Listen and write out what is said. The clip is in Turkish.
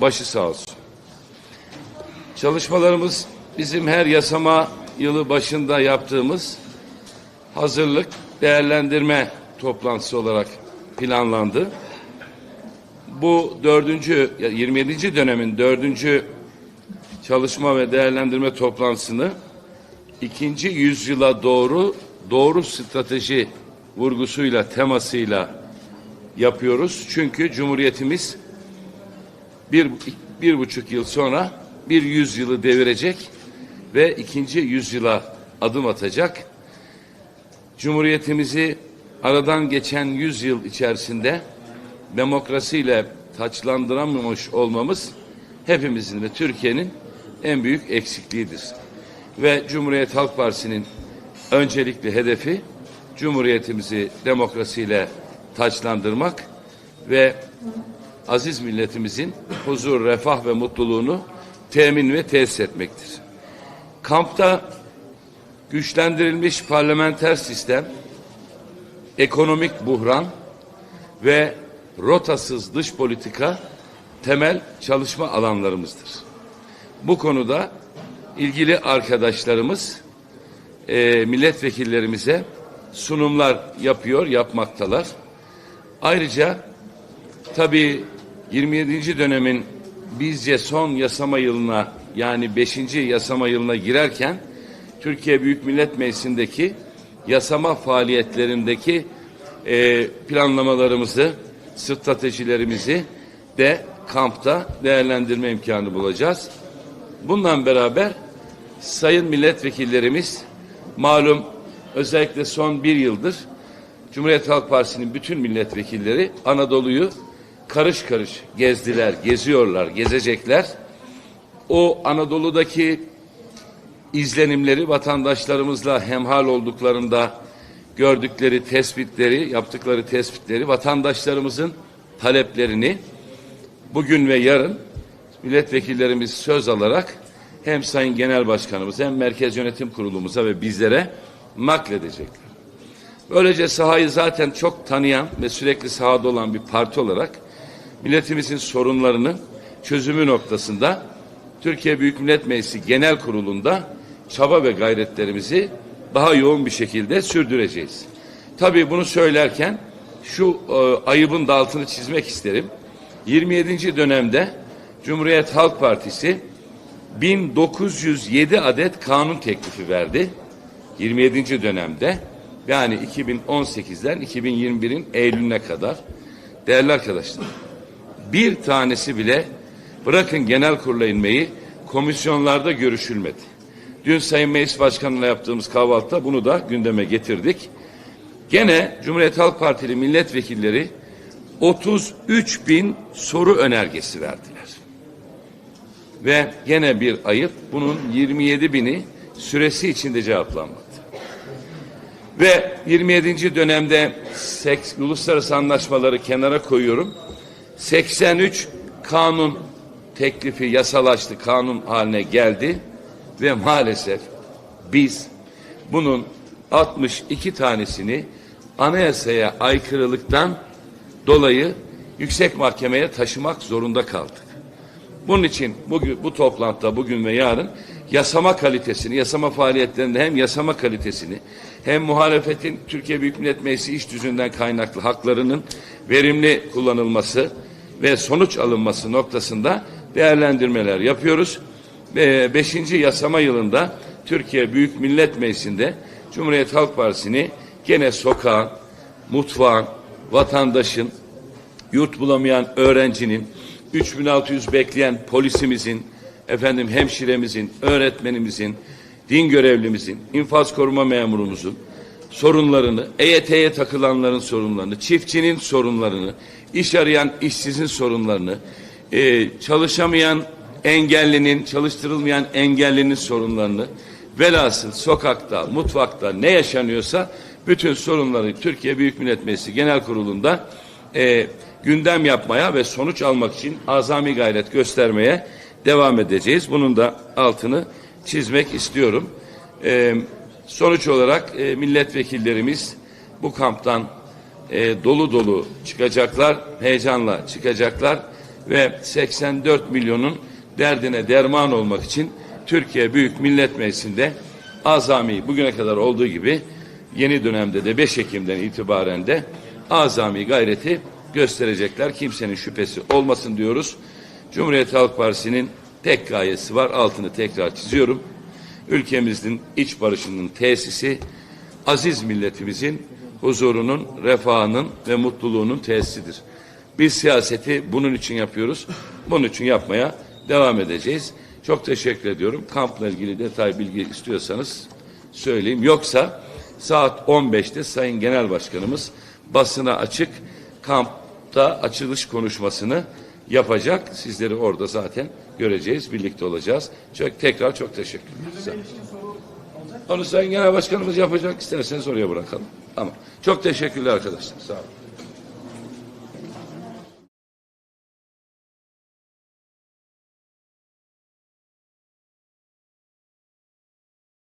başı sağ olsun. Çalışmalarımız bizim her yasama yılı başında yaptığımız hazırlık değerlendirme toplantısı olarak planlandı. Bu dördüncü, ya 27. dönemin dördüncü çalışma ve değerlendirme toplantısını ikinci yüzyıla doğru doğru strateji vurgusuyla, temasıyla yapıyoruz. Çünkü Cumhuriyetimiz bir, bir buçuk yıl sonra bir yüzyılı devirecek ve ikinci yüzyıla adım atacak. Cumhuriyetimizi aradan geçen yüzyıl içerisinde demokrasiyle taçlandıramamış olmamız hepimizin ve Türkiye'nin en büyük eksikliğidir. Ve Cumhuriyet Halk Partisi'nin öncelikli hedefi Cumhuriyetimizi demokrasiyle taçlandırmak ve aziz milletimizin huzur, refah ve mutluluğunu temin ve tesis etmektir. Kampta güçlendirilmiş parlamenter sistem, ekonomik buhran ve rotasız dış politika temel çalışma alanlarımızdır. Bu konuda ilgili arkadaşlarımız e, milletvekillerimize sunumlar yapıyor, yapmaktalar. Ayrıca tabii 27. dönemin bizce son yasama yılına yani 5. yasama yılına girerken Türkiye Büyük Millet Meclisi'ndeki yasama faaliyetlerindeki e, planlamalarımızı, stratejilerimizi de kampta değerlendirme imkanı bulacağız. Bundan beraber sayın milletvekillerimiz malum özellikle son bir yıldır Cumhuriyet Halk Partisi'nin bütün milletvekilleri Anadolu'yu karış karış gezdiler, geziyorlar, gezecekler. O Anadolu'daki izlenimleri vatandaşlarımızla hemhal olduklarında gördükleri tespitleri, yaptıkları tespitleri, vatandaşlarımızın taleplerini bugün ve yarın milletvekillerimiz söz alarak hem Sayın Genel Başkanımız hem Merkez Yönetim Kurulumuza ve bizlere nakledecekler. Böylece sahayı zaten çok tanıyan ve sürekli sahada olan bir parti olarak milletimizin sorunlarını çözümü noktasında Türkiye Büyük Millet Meclisi Genel Kurulu'nda çaba ve gayretlerimizi daha yoğun bir şekilde sürdüreceğiz. Tabii bunu söylerken şu e, ayıbın da altını çizmek isterim. 27. dönemde Cumhuriyet Halk Partisi 1907 adet kanun teklifi verdi. 27. dönemde yani 2018'den 2021'in Eylül'üne kadar değerli arkadaşlar bir tanesi bile bırakın genel kurula inmeyi komisyonlarda görüşülmedi. Dün Sayın Meclis Başkanı'yla yaptığımız kahvaltıda bunu da gündeme getirdik. Gene Cumhuriyet Halk Partili milletvekilleri 33 bin soru önergesi verdiler. Ve gene bir ayıp bunun 27 bini süresi içinde cevaplanmadı. Ve 27. dönemde seks, uluslararası anlaşmaları kenara koyuyorum. 83 kanun teklifi yasalaştı, kanun haline geldi ve maalesef biz bunun 62 tanesini anayasaya aykırılıktan dolayı yüksek mahkemeye taşımak zorunda kaldık. Bunun için bugün bu toplantıda bugün ve yarın yasama kalitesini, yasama faaliyetlerinde hem yasama kalitesini hem muhalefetin Türkiye Büyük Millet Meclisi iş düzünden kaynaklı haklarının verimli kullanılması ve sonuç alınması noktasında değerlendirmeler yapıyoruz. Ve beşinci yasama yılında Türkiye Büyük Millet Meclisi'nde Cumhuriyet Halk Partisi'ni gene sokağın, mutfağın, vatandaşın, yurt bulamayan öğrencinin, 3600 bekleyen polisimizin, efendim hemşiremizin, öğretmenimizin, din görevlimizin, infaz koruma memurumuzun sorunlarını, EYT'ye takılanların sorunlarını, çiftçinin sorunlarını, iş arayan işsizin sorunlarını, e, çalışamayan engellinin, çalıştırılmayan engellinin sorunlarını, velhasıl sokakta, mutfakta ne yaşanıyorsa bütün sorunları Türkiye Büyük Millet Meclisi Genel Kurulu'nda e, gündem yapmaya ve sonuç almak için azami gayret göstermeye devam edeceğiz. Bunun da altını çizmek istiyorum. E, sonuç olarak e, milletvekillerimiz bu kamptan e, dolu dolu çıkacaklar, heyecanla çıkacaklar ve 84 milyonun derdine derman olmak için Türkiye Büyük Millet Meclisi'nde azami bugüne kadar olduğu gibi yeni dönemde de 5 Ekim'den itibaren de azami gayreti gösterecekler. Kimsenin şüphesi olmasın diyoruz. Cumhuriyet Halk Partisi'nin tek gayesi var. Altını tekrar çiziyorum. Ülkemizin iç barışının tesisi, aziz milletimizin huzurunun, refahının ve mutluluğunun tesisidir. Biz siyaseti bunun için yapıyoruz. Bunun için yapmaya devam edeceğiz. Çok teşekkür ediyorum. Kampla ilgili detay bilgi istiyorsanız söyleyeyim. Yoksa saat 15'te Sayın Genel Başkanımız basına açık kampta açılış konuşmasını yapacak. Sizleri orada zaten göreceğiz, birlikte olacağız. Çok tekrar çok teşekkürler. Onu Sayın Genel Başkanımız yapacak. İsterseniz oraya bırakalım. Tamam. Çok teşekkürler arkadaşlar. Sağ olun.